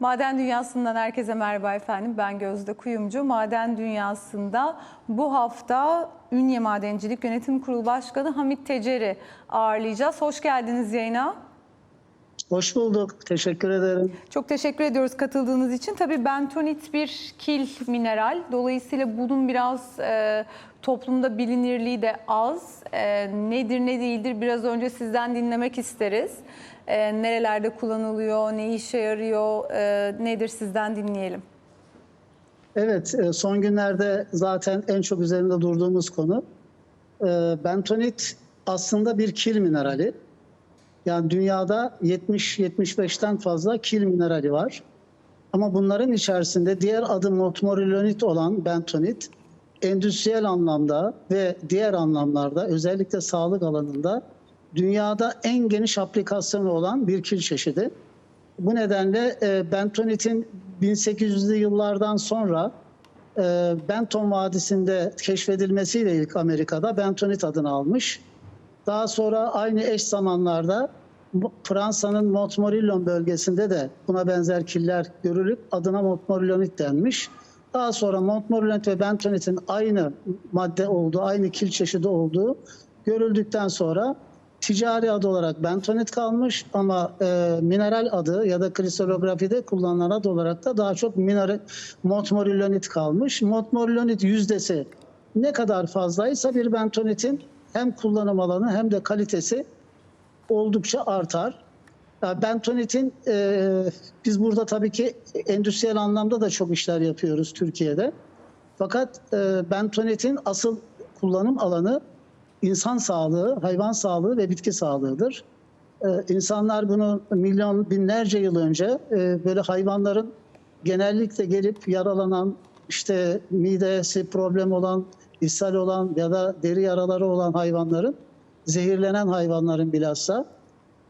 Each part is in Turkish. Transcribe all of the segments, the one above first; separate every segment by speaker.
Speaker 1: Maden Dünyası'ndan herkese merhaba efendim. Ben Gözde Kuyumcu. Maden Dünyası'nda bu hafta Ünye Madencilik Yönetim Kurulu Başkanı Hamit Tecer'i ağırlayacağız. Hoş geldiniz yayına.
Speaker 2: Hoş bulduk. Teşekkür ederim.
Speaker 1: Çok teşekkür ediyoruz katıldığınız için. Tabii bentonit bir kil mineral. Dolayısıyla bunun biraz e, toplumda bilinirliği de az. E, nedir ne değildir biraz önce sizden dinlemek isteriz. E, nerelerde kullanılıyor, ne işe yarıyor, e, nedir sizden dinleyelim.
Speaker 2: Evet, e, son günlerde zaten en çok üzerinde durduğumuz konu. E, Bentonit aslında bir kil minerali. Yani dünyada 70-75'ten fazla kil minerali var. Ama bunların içerisinde diğer adı motmorillonit olan bentonit, endüstriyel anlamda ve diğer anlamlarda özellikle sağlık alanında dünyada en geniş aplikasyonu olan bir kil çeşidi. Bu nedenle e, bentonitin 1800'lü yıllardan sonra e, Benton Vadisi'nde keşfedilmesiyle ilk Amerika'da bentonit adını almış. Daha sonra aynı eş zamanlarda Fransa'nın Montmorillon bölgesinde de buna benzer killer görülüp adına Montmorillonit denmiş. Daha sonra Montmorillonit ve bentonitin aynı madde olduğu, aynı kil çeşidi olduğu görüldükten sonra ticari adı olarak bentonit kalmış ama e, mineral adı ya da kristalografide kullanılan ad olarak da daha çok mineral Montmorillonit kalmış. Montmorillonit yüzdesi ne kadar fazlaysa bir bentonitin hem kullanım alanı hem de kalitesi oldukça artar. Bentonitin e, biz burada tabii ki endüstriyel anlamda da çok işler yapıyoruz Türkiye'de. Fakat e, bentonitin asıl kullanım alanı insan sağlığı, hayvan sağlığı ve bitki sağlığıdır. E, insanlar bunu milyon binlerce yıl önce e, böyle hayvanların genellikle gelip yaralanan, işte midesi problem olan, ishal olan ya da deri yaraları olan hayvanların, zehirlenen hayvanların bilhassa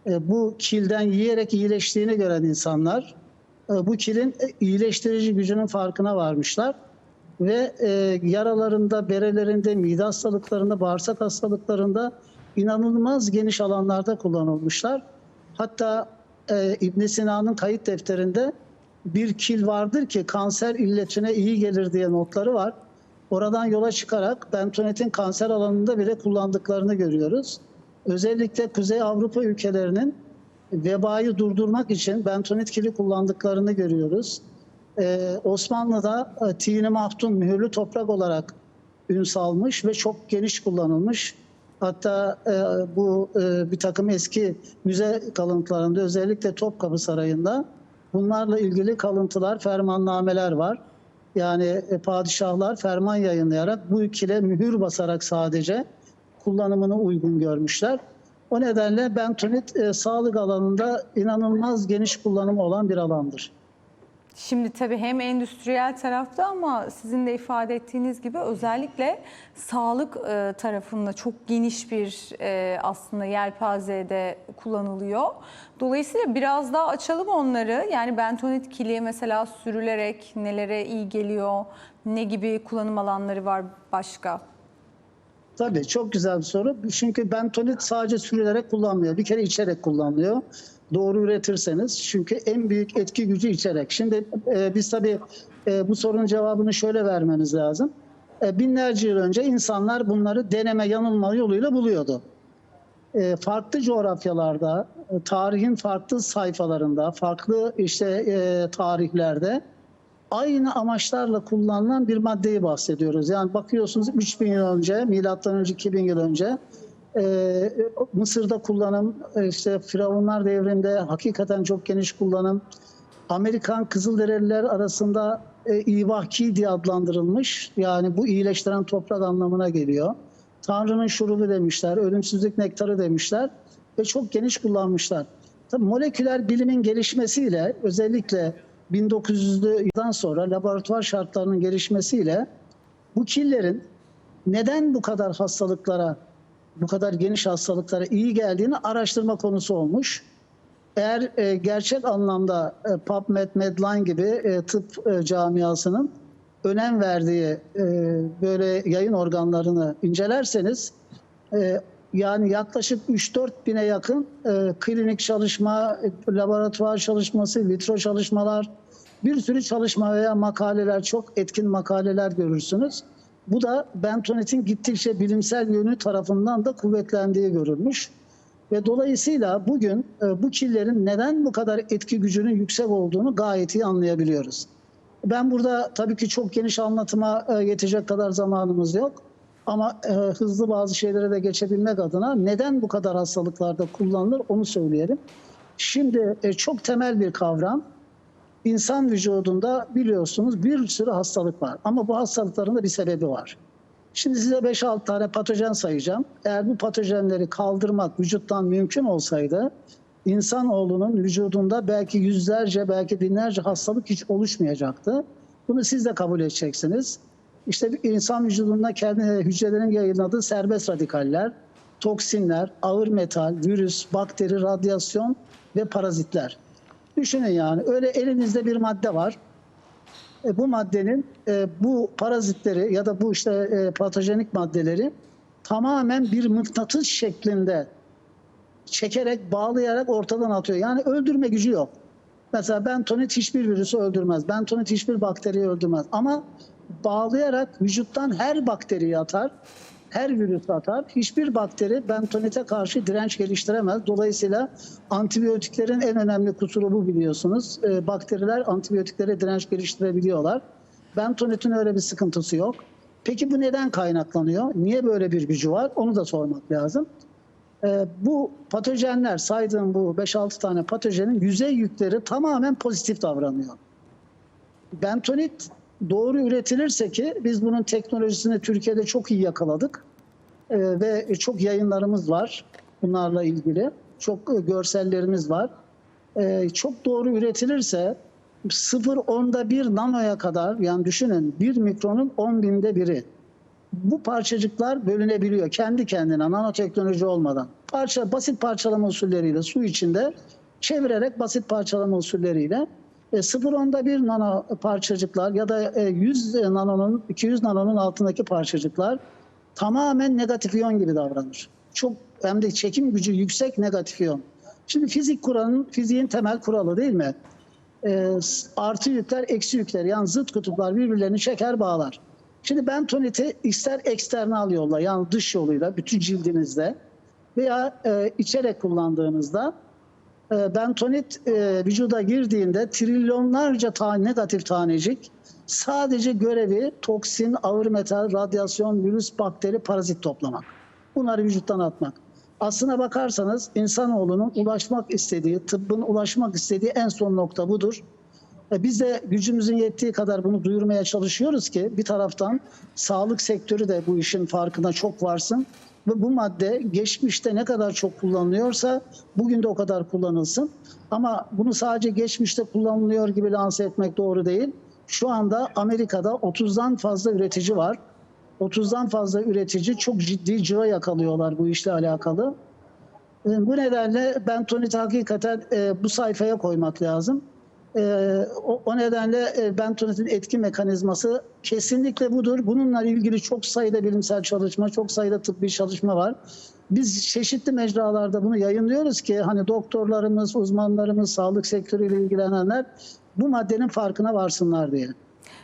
Speaker 2: e, bu kilden yiyerek iyileştiğini gören insanlar e, bu kilin e, iyileştirici gücünün farkına varmışlar ve yaralarında, berelerinde, mide hastalıklarında, bağırsak hastalıklarında inanılmaz geniş alanlarda kullanılmışlar. Hatta e, İbn Sina'nın kayıt defterinde bir kil vardır ki kanser illetine iyi gelir diye notları var. Oradan yola çıkarak bentonitin kanser alanında bile kullandıklarını görüyoruz. Özellikle Kuzey Avrupa ülkelerinin vebayı durdurmak için bentonit kili kullandıklarını görüyoruz. Ee, Osmanlı'da e, tini maftun mühürlü toprak olarak ün salmış ve çok geniş kullanılmış. Hatta e, bu e, bir takım eski müze kalıntılarında özellikle Topkapı Sarayı'nda bunlarla ilgili kalıntılar, fermannameler var. Yani e, padişahlar ferman yayınlayarak bu ikile mühür basarak sadece kullanımını uygun görmüşler. O nedenle bentonit e, sağlık alanında inanılmaz geniş kullanımı olan bir alandır.
Speaker 1: Şimdi tabii hem endüstriyel tarafta ama sizin de ifade ettiğiniz gibi özellikle sağlık e, tarafında çok geniş bir e, aslında yelpazede kullanılıyor. Dolayısıyla biraz daha açalım onları. Yani bentonit kili mesela sürülerek nelere iyi geliyor, ne gibi kullanım alanları var başka?
Speaker 2: Tabii çok güzel bir soru. Çünkü bentonit sadece sürülerek kullanmıyor. Bir kere içerek kullanılıyor. Doğru üretirseniz. Çünkü en büyük etki gücü içerek. Şimdi e, biz tabii e, bu sorunun cevabını şöyle vermemiz lazım. E, binlerce yıl önce insanlar bunları deneme yanılma yoluyla buluyordu. E, farklı coğrafyalarda, e, tarihin farklı sayfalarında, farklı işte e, tarihlerde aynı amaçlarla kullanılan bir maddeyi bahsediyoruz. Yani bakıyorsunuz 3000 yıl önce, milattan önce 2000 yıl önce e, Mısır'da kullanım, e, işte Firavunlar devrinde hakikaten çok geniş kullanım. Amerikan Kızılderililer arasında e, İvahki diye adlandırılmış. Yani bu iyileştiren toprak anlamına geliyor. Tanrı'nın şurubu demişler, ölümsüzlük nektarı demişler ve çok geniş kullanmışlar. Tabii moleküler bilimin gelişmesiyle özellikle 1900'lü yıldan sonra laboratuvar şartlarının gelişmesiyle bu killerin neden bu kadar hastalıklara, bu kadar geniş hastalıklara iyi geldiğini araştırma konusu olmuş. Eğer e, gerçek anlamda e, PubMed, Medline gibi e, tıp e, camiasının önem verdiği e, böyle yayın organlarını incelerseniz e, Yani yaklaşık 3-4 bine yakın e, klinik çalışma, laboratuvar çalışması, vitro çalışmalar, bir sürü çalışma veya makaleler, çok etkin makaleler görürsünüz. Bu da bentonit'in gittikçe bilimsel yönü tarafından da kuvvetlendiği görülmüş. Ve dolayısıyla bugün e, bu killerin neden bu kadar etki gücünün yüksek olduğunu gayet iyi anlayabiliyoruz. Ben burada tabii ki çok geniş anlatıma e, yetecek kadar zamanımız yok. Ama e, hızlı bazı şeylere de geçebilmek adına neden bu kadar hastalıklarda kullanılır onu söyleyelim. Şimdi çok temel bir kavram. İnsan vücudunda biliyorsunuz bir sürü hastalık var. Ama bu hastalıkların da bir sebebi var. Şimdi size 5-6 tane patojen sayacağım. Eğer bu patojenleri kaldırmak vücuttan mümkün olsaydı insanoğlunun vücudunda belki yüzlerce belki binlerce hastalık hiç oluşmayacaktı. Bunu siz de kabul edeceksiniz. İşte insan vücudunda kendi hücrelerin yayınladığı serbest radikaller, toksinler, ağır metal, virüs, bakteri, radyasyon ve parazitler. Düşünün yani öyle elinizde bir madde var. E, bu maddenin e, bu parazitleri ya da bu işte e, patojenik maddeleri tamamen bir mıknatıs şeklinde çekerek, bağlayarak ortadan atıyor. Yani öldürme gücü yok. Mesela bentonit hiçbir virüsü öldürmez. Bentonit hiçbir bakteriyi öldürmez. Ama bağlayarak vücuttan her bakteriyi atar. Her virüs atar. Hiçbir bakteri bentonite karşı direnç geliştiremez. Dolayısıyla antibiyotiklerin en önemli kusuru bu biliyorsunuz. Ee, bakteriler antibiyotiklere direnç geliştirebiliyorlar. Bentonitin öyle bir sıkıntısı yok. Peki bu neden kaynaklanıyor? Niye böyle bir gücü var? Onu da sormak lazım. Ee, bu patojenler saydığım bu 5-6 tane patojenin yüzey yükleri tamamen pozitif davranıyor. Bentonit doğru üretilirse ki biz bunun teknolojisini Türkiye'de çok iyi yakaladık Ee, ve çok yayınlarımız var bunlarla ilgili. Çok e, görsellerimiz var. Ee, çok doğru üretilirse 0.10'da 1 nanoya kadar yani düşünün 1 mikronun 10 binde biri bu parçacıklar bölünebiliyor kendi kendine nanoteknoloji olmadan. Parça basit parçalama usulleriyle su içinde çevirerek basit parçalama usulleriyle e, 0.10'da bir nano parçacıklar ya da e, 100 nanonun 200 nanonun altındaki parçacıklar tamamen negatif iyon gibi davranır. Çok hem de çekim gücü yüksek negatif iyon. Şimdi fizik kuralının fiziğin temel kuralı değil mi? E, artı yükler, eksi yükler yani zıt kutuplar birbirlerini çeker bağlar. Şimdi bentoniti ister eksternal yolla yani dış yoluyla bütün cildinizde veya e, içerek kullandığınızda e, bentonit e, vücuda girdiğinde trilyonlarca tane negatif tanecik sadece görevi toksin, ağır metal, radyasyon, virüs, bakteri, parazit toplamak. Bunları vücuttan atmak. Aslına bakarsanız insanoğlunun ulaşmak istediği, tıbbın ulaşmak istediği en son nokta budur. E, Biz de gücümüzün yettiği kadar bunu duyurmaya çalışıyoruz ki bir taraftan sağlık sektörü de bu işin farkına çok varsın ve bu madde geçmişte ne kadar çok kullanılıyorsa bugün de o kadar kullanılsın. Ama bunu sadece geçmişte kullanılıyor gibi lanse etmek doğru değil. Şu anda Amerika'da 30'dan fazla üretici var. 30'dan fazla üretici çok ciddi ciro yakalıyorlar bu işle alakalı. E, Bu nedenle bentonit hakikaten e, bu sayfaya koymak lazım. E, o, nedenle e, bentonitin etki mekanizması kesinlikle budur. Bununla ilgili çok sayıda bilimsel çalışma, çok sayıda tıbbi çalışma var. Biz çeşitli mecralarda bunu yayınlıyoruz ki hani doktorlarımız, uzmanlarımız, sağlık sektörüyle ilgilenenler bu maddenin farkına varsınlar diye.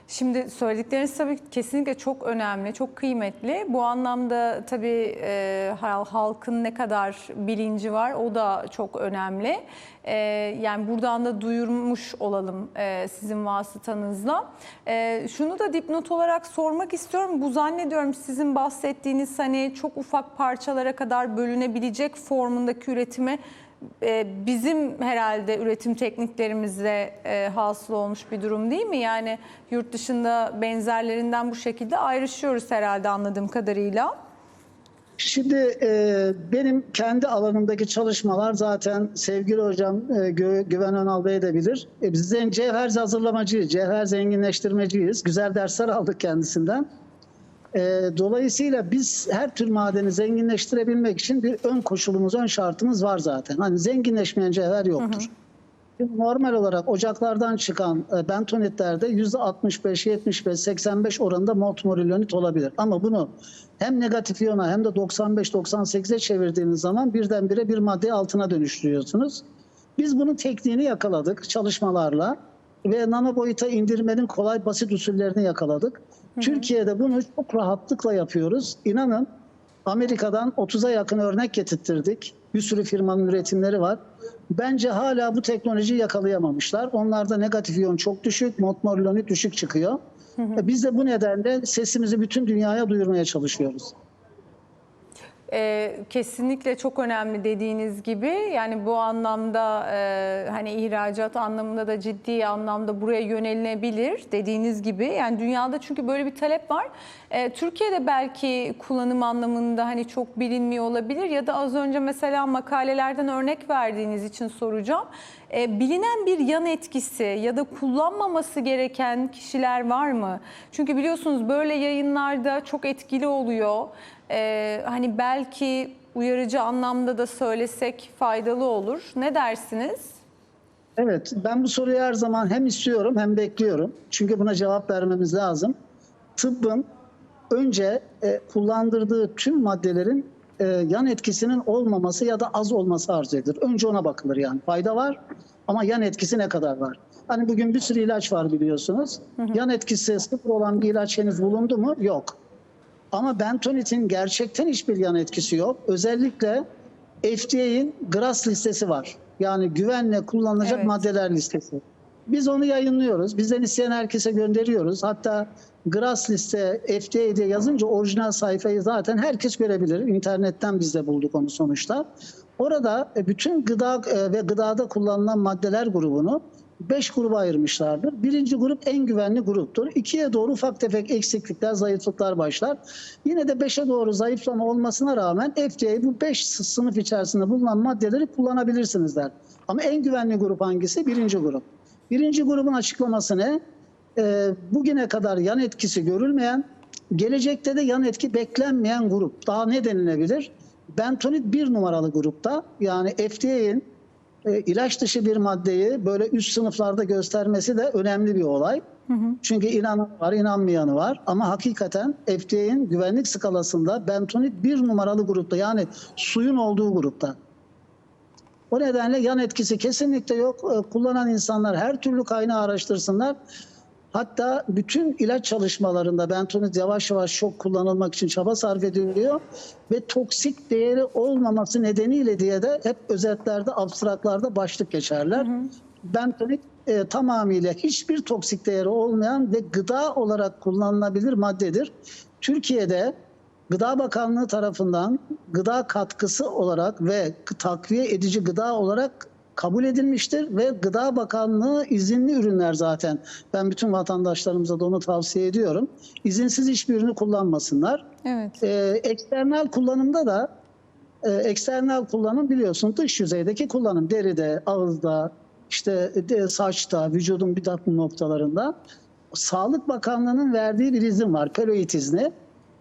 Speaker 1: Şimdi söyledikleriniz tabii kesinlikle çok önemli, çok kıymetli. Bu anlamda tabii e, hal- halkın ne kadar bilinci var o da çok önemli. E, yani buradan da duyurmuş olalım e, sizin vasıtanızla. E, şunu da dipnot olarak sormak istiyorum. Bu zannediyorum sizin bahsettiğiniz hani çok ufak parçalara kadar bölünebilecek formundaki üretimi bizim herhalde üretim tekniklerimizle e, hasıl olmuş bir durum değil mi? Yani yurt dışında benzerlerinden bu şekilde ayrışıyoruz herhalde anladığım kadarıyla.
Speaker 2: Şimdi e, benim kendi alanımdaki çalışmalar zaten sevgili hocam e, Gö- Güven Önal Bey de bilir. E, biz cevher hazırlamacıyız, cevher zenginleştirmeciyiz. Güzel dersler aldık kendisinden. E, dolayısıyla biz her tür madeni zenginleştirebilmek için bir ön koşulumuz, ön şartımız var zaten. Hani zenginleşmeyen cevher yoktur. Şimdi normal olarak ocaklardan çıkan e, bentonitlerde %65, 75, 85 oranında multimorilonit olabilir. Ama bunu hem negatif iyona hem de 95-98'e çevirdiğiniz zaman birdenbire bir madde altına dönüştürüyorsunuz. Biz bunun tekniğini yakaladık çalışmalarla ve nano boyuta indirmenin kolay basit usullerini yakaladık. Türkiye'de bunu çok rahatlıkla yapıyoruz. İnanın Amerika'dan 30'a yakın örnek getirttirdik. Bir sürü firmanın üretimleri var. Bence hala bu teknolojiyi yakalayamamışlar. Onlarda negatif iyon çok düşük, multimorilonit düşük çıkıyor. Biz de bu nedenle sesimizi bütün dünyaya duyurmaya çalışıyoruz.
Speaker 1: Ee, kesinlikle çok önemli dediğiniz gibi yani bu anlamda e, hani ihracat anlamında da ciddi anlamda buraya yönelinebilir dediğiniz gibi yani dünyada çünkü böyle bir talep var. Ee, Türkiye'de belki kullanım anlamında hani çok bilinmiyor olabilir ya da az önce mesela makalelerden örnek verdiğiniz için soracağım. Ee, bilinen bir yan etkisi ya da kullanmaması gereken kişiler var mı? Çünkü biliyorsunuz böyle yayınlarda çok etkili oluyor. Ee, hani belki uyarıcı anlamda da söylesek faydalı olur. Ne dersiniz?
Speaker 2: Evet, ben bu soruyu her zaman hem istiyorum hem bekliyorum. Çünkü buna cevap vermemiz lazım. Tıbbın önce e, kullandırdığı tüm maddelerin e, yan etkisinin olmaması ya da az olması arz edilir. Önce ona bakılır yani. Fayda var ama yan etkisi ne kadar var? Hani bugün bir sürü ilaç var biliyorsunuz. Yan etkisi sıfır olan bir ilaç henüz bulundu mu? Yok. Ama bentonitin gerçekten hiçbir yan etkisi yok. Özellikle FDA'in GRAS listesi var. Yani güvenle kullanılacak
Speaker 1: Evet.
Speaker 2: maddeler listesi. Biz onu yayınlıyoruz. Bizden isteyen herkese gönderiyoruz. Hatta GRAS liste FDA diye yazınca orijinal sayfayı zaten herkes görebilir. İnternetten biz de bulduk onu sonuçta. Orada e, bütün gıda e, ve gıdada kullanılan maddeler grubunu 5 gruba ayırmışlardır. Birinci grup en güvenli gruptur. İkiye doğru ufak tefek eksiklikler, zayıflıklar başlar. Yine de 5'e doğru zayıflama olmasına rağmen FDA bu 5 sınıf içerisinde bulunan maddeleri kullanabilirsiniz der. Ama en güvenli grup hangisi? Birinci grup. Birinci grubun açıklaması ne? Ee, bugüne kadar yan etkisi görülmeyen, gelecekte de yan etki beklenmeyen grup. Daha ne denilebilir? Bentonit bir numaralı grupta. Yani FDA'nin e, ilaç dışı bir maddeyi böyle üst sınıflarda göstermesi de önemli bir olay. Çünkü inanan var, inanmayanı var. Ama hakikaten FDA'nin güvenlik skalasında bentonit bir numaralı grupta. Yani suyun olduğu grupta. O nedenle yan etkisi kesinlikle yok. E, Kullanan insanlar her türlü kaynağı araştırsınlar. Hatta bütün ilaç çalışmalarında bentonit yavaş yavaş çok kullanılmak için çaba sarf ediliyor ve toksik değeri olmaması nedeniyle diye de hep özetlerde, abstraklarda başlık geçerler. Bentonit e, tamamıyla hiçbir toksik değeri olmayan ve gıda olarak kullanılabilir maddedir. Türkiye'de Gıda Bakanlığı tarafından gıda katkısı olarak ve takviye edici gıda olarak kabul edilmiştir ve Gıda Bakanlığı izinli ürünler zaten. Ben bütün vatandaşlarımıza da onu tavsiye ediyorum. İzinsiz hiçbir ürünü kullanmasınlar.
Speaker 1: Evet.
Speaker 2: Ee, eksternal kullanımda da e, eksternal kullanım biliyorsun dış yüzeydeki kullanım deride, ağızda, işte de, saçta, vücudun bir takım noktalarında. Sağlık Bakanlığı'nın verdiği bir izin var, peloid izni.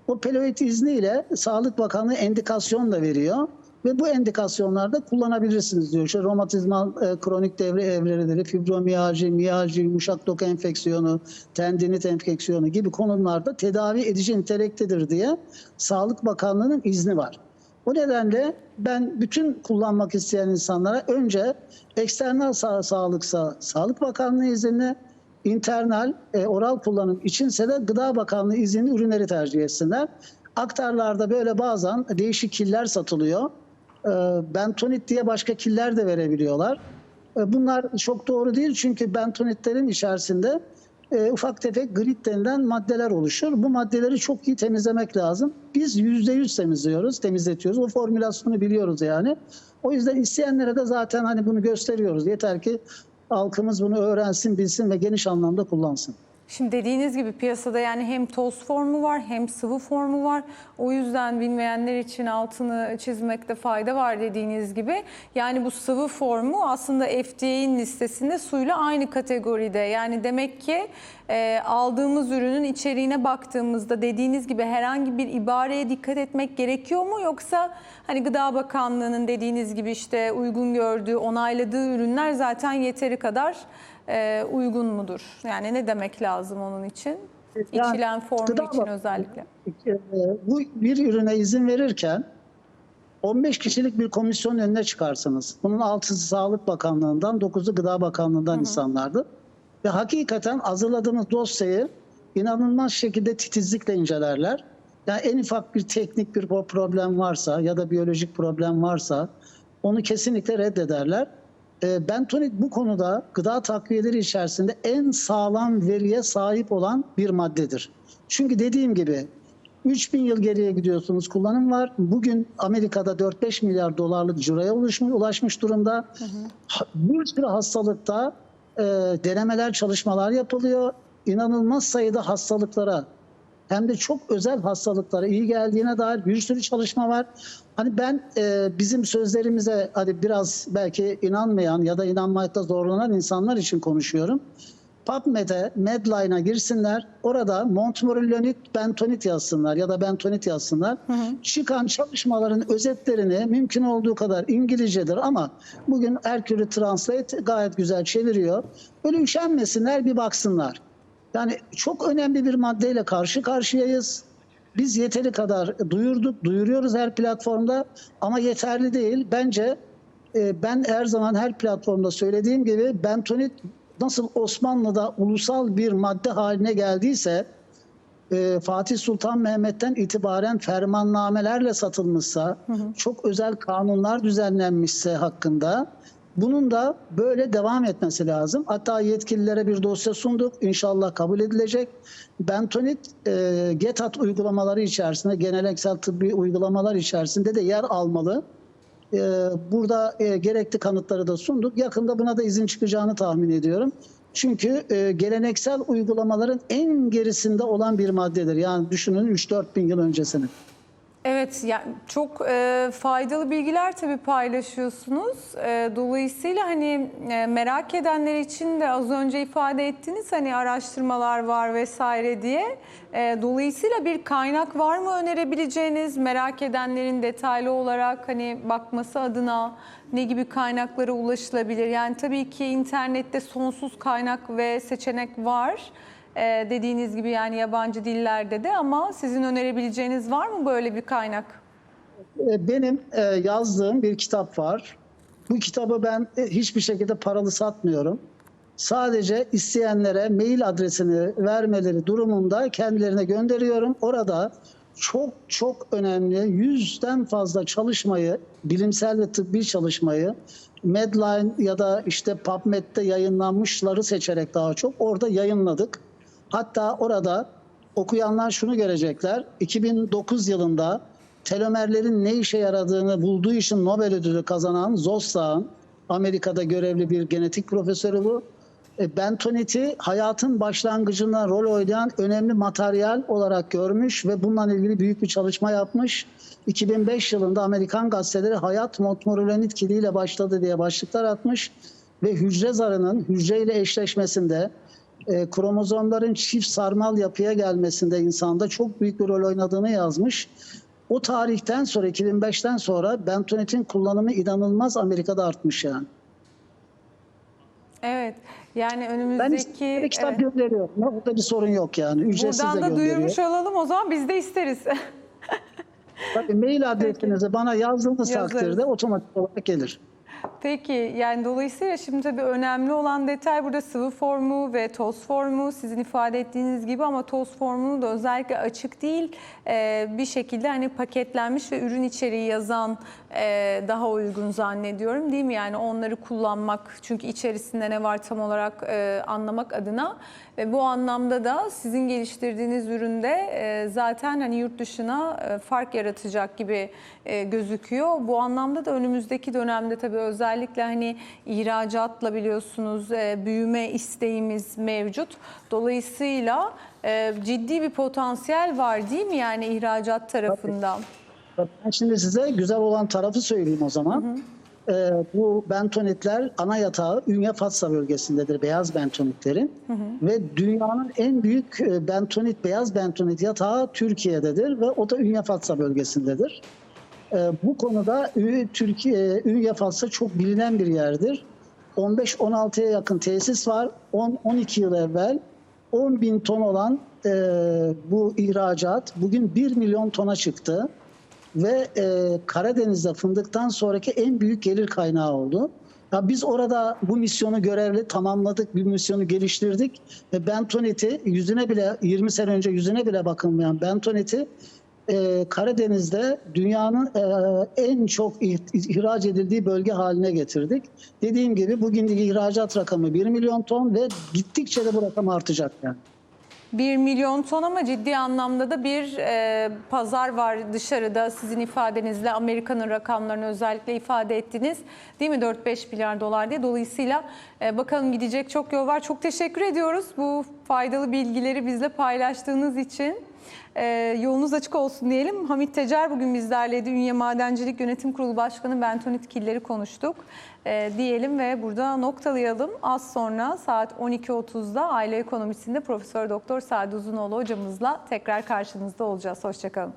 Speaker 2: O peloid izniyle Sağlık Bakanlığı endikasyon da veriyor ve bu endikasyonlarda kullanabilirsiniz diyor. İşte romatizmal e, kronik devre evreleri, fibromiyalji, miyalji, yumuşak doku enfeksiyonu, tendinit enfeksiyonu gibi konularda tedavi edici niteliktedir diye Sağlık Bakanlığı'nın izni var. O nedenle ben bütün kullanmak isteyen insanlara önce eksternal sağ, sağlıksa Sağlık Bakanlığı izinli, internal e, oral kullanım içinse de Gıda Bakanlığı izinli ürünleri tercih etsinler. Aktarlarda böyle bazen değişik killer satılıyor. E, bentonit diye başka killer de verebiliyorlar. E, bunlar çok doğru değil çünkü bentonitlerin içerisinde e, ufak tefek grit denilen maddeler oluşur. Bu maddeleri çok iyi temizlemek lazım. Biz %100 temizliyoruz, temizletiyoruz. O formülasyonu biliyoruz yani. O yüzden isteyenlere de zaten hani bunu gösteriyoruz. Yeter ki halkımız bunu öğrensin, bilsin ve geniş anlamda kullansın.
Speaker 1: Şimdi dediğiniz gibi piyasada yani hem toz formu var hem sıvı formu var. O yüzden bilmeyenler için altını çizmekte fayda var dediğiniz gibi. Yani bu sıvı formu aslında FDA'nin listesinde suyla aynı kategoride. Yani demek ki e, aldığımız ürünün içeriğine baktığımızda dediğiniz gibi herhangi bir ibareye dikkat etmek gerekiyor mu? Yoksa hani Gıda Bakanlığı'nın dediğiniz gibi işte uygun gördüğü, onayladığı ürünler zaten yeteri kadar e, uygun mudur? Yani ne demek lazım onun için?
Speaker 2: Yani
Speaker 1: İçilen formu
Speaker 2: gıda
Speaker 1: için özellikle.
Speaker 2: E, bu bir ürüne izin verirken 15 kişilik bir komisyonun önüne çıkarsınız. Bunun 6'sı Sağlık Bakanlığı'ndan, 9'u Gıda Bakanlığı'ndan insanlardı. Ve hakikaten hazırladığımız dosyayı inanılmaz şekilde titizlikle incelerler. Yani en ufak bir teknik bir problem varsa ya da biyolojik problem varsa onu kesinlikle reddederler. E, Bentonit bu konuda gıda takviyeleri içerisinde en sağlam veriye sahip olan bir maddedir. Çünkü dediğim gibi 3000 yıl geriye gidiyorsunuz kullanım var. Bugün Amerika'da 4-5 milyar dolarlık ciroya ulaşmış, ulaşmış durumda. Ha- Bir sürü hastalıkta e, denemeler, çalışmalar yapılıyor. İnanılmaz sayıda hastalıklara hem de çok özel hastalıklara iyi geldiğine dair bir sürü çalışma var. Hani ben e, bizim sözlerimize hadi biraz belki inanmayan ya da inanmakta zorlanan insanlar için konuşuyorum. PubMed'e, Medline'a girsinler. Orada Montmorillonit bentonit yazsınlar ya da bentonit yazsınlar. Çıkan çalışmaların özetlerini mümkün olduğu kadar İngilizcedir ama bugün Hercury Translate gayet güzel çeviriyor. Böyle üşenmesinler bir baksınlar. Yani çok önemli bir maddeyle karşı karşıyayız. Biz yeteri kadar duyurduk, duyuruyoruz her platformda ama yeterli değil. Bence e, ben her zaman her platformda söylediğim gibi bentonit nasıl Osmanlı'da ulusal bir madde haline geldiyse e, Fatih Sultan Mehmet'ten itibaren fermannamelerle satılmışsa, çok özel kanunlar düzenlenmişse hakkında bunun da böyle devam etmesi lazım. Hatta yetkililere bir dosya sunduk. İnşallah kabul edilecek. Bentonit e, GETAT uygulamaları içerisinde, geleneksel tıbbi uygulamalar içerisinde de yer almalı. E, burada e, gerekli kanıtları da sunduk. Yakında buna da izin çıkacağını tahmin ediyorum. Çünkü e, geleneksel uygulamaların en gerisinde olan bir maddedir. Yani düşünün 3-4 bin yıl öncesini.
Speaker 1: Evet, yani çok e, faydalı bilgiler tabii paylaşıyorsunuz. E, dolayısıyla hani e, merak edenler için de az önce ifade ettiniz hani araştırmalar var vesaire diye. E, dolayısıyla bir kaynak var mı önerebileceğiniz merak edenlerin detaylı olarak hani bakması adına ne gibi kaynaklara ulaşılabilir? Yani tabii ki internette sonsuz kaynak ve seçenek var. Ee, dediğiniz gibi yani yabancı dillerde de ama sizin önerebileceğiniz var mı böyle bir kaynak?
Speaker 2: E, Benim e, yazdığım bir kitap var. Bu kitabı ben e, hiçbir şekilde paralı satmıyorum. Sadece isteyenlere mail adresini vermeleri durumunda kendilerine gönderiyorum. Orada çok çok önemli yüzden fazla çalışmayı, bilimsel ve tıbbi çalışmayı Medline ya da işte PubMed'de yayınlanmışları seçerek daha çok orada yayınladık. Hatta orada okuyanlar şunu görecekler. 2009 yılında telomerlerin ne işe yaradığını bulduğu için Nobel ödülü kazanan Zossa'nın Amerika'da görevli bir genetik profesörü bu. E, Bentonit'i hayatın başlangıcında rol oynayan önemli materyal olarak görmüş ve bununla ilgili büyük bir çalışma yapmış. 2005 yılında Amerikan gazeteleri hayat Montmorillonit kiliyle başladı diye başlıklar atmış ve hücre zarının hücreyle eşleşmesinde e, kromozomların çift sarmal yapıya gelmesinde insanda çok büyük bir rol oynadığını yazmış. O tarihten sonra 2005'ten sonra bentonit'in kullanımı inanılmaz Amerika'da artmış yani.
Speaker 1: Evet. Yani
Speaker 2: Ben
Speaker 1: önümüzdeki
Speaker 2: istediğim kitap
Speaker 1: evet.
Speaker 2: gönderiyorum. Burada bir sorun yok yani. Ücretsiz
Speaker 1: buradan da duyurmuş olalım o zaman biz de isteriz.
Speaker 2: Tabii mail adresinizi bana yazdığınız
Speaker 1: Yazarız.
Speaker 2: takdirde otomatik olarak gelir.
Speaker 1: Peki yani dolayısıyla şimdi tabii önemli olan detay burada sıvı formu ve toz formu sizin ifade ettiğiniz gibi ama toz formunu da özellikle açık değil e, bir şekilde hani paketlenmiş ve ürün içeriği yazan e, daha uygun zannediyorum değil mi? Yani onları kullanmak çünkü içerisinde ne var tam olarak e, anlamak adına ve bu anlamda da sizin geliştirdiğiniz üründe zaten hani yurt dışına fark yaratacak gibi gözüküyor. Bu anlamda da önümüzdeki dönemde tabii özellikle özellikle hani ihracatla biliyorsunuz e, büyüme isteğimiz mevcut. Dolayısıyla e, ciddi bir potansiyel var değil mi yani ihracat tarafından?
Speaker 2: Ben şimdi size güzel olan tarafı söyleyeyim o zaman. Ee, bu bentonitler ana yatağı Ünye Fatsa bölgesindedir beyaz bentonitlerin. Ve dünyanın en büyük e, bentonit, beyaz bentonit yatağı Türkiye'dedir ve o da Ünye Fatsa bölgesindedir. Ee, bu konuda Türkiye, Ünye Fatsa çok bilinen bir yerdir. 15-16'ya yakın tesis var. 10-12 yıl evvel 10 bin ton olan e, bu ihracat bugün 1 milyon tona çıktı ve e, Karadeniz'de fındıktan sonraki en büyük gelir kaynağı oldu. Ya biz orada bu misyonu görevli tamamladık, bir misyonu geliştirdik ve bentoniti yüzüne bile 20 sene önce yüzüne bile bakılmayan bentoniti e, Karadeniz'de dünyanın e, en çok ih- ihraç edildiği bölge haline getirdik. Dediğim gibi bugünkü ihracat rakamı 1 milyon ton ve gittikçe de bu rakam artacak yani.
Speaker 1: 1 milyon ton ama ciddi anlamda da bir e, pazar var dışarıda. Sizin ifadenizle Amerika'nın rakamlarını özellikle ifade ettiniz. Değil mi? 4-5 milyar dolar diye. Dolayısıyla e, bakalım gidecek çok yol var. Çok teşekkür ediyoruz bu faydalı bilgileri bizle paylaştığınız için E, yolunuz açık olsun diyelim Hamit Tecer bugün bizlerleydi Ünye Madencilik Yönetim Kurulu Başkanı Bentonit Killer'i konuştuk E, diyelim ve burada noktalayalım az sonra saat 12.30'da aile ekonomisinde Profesör Doktor Sadi Uzunoğlu hocamızla tekrar karşınızda olacağız. Hoşçakalın.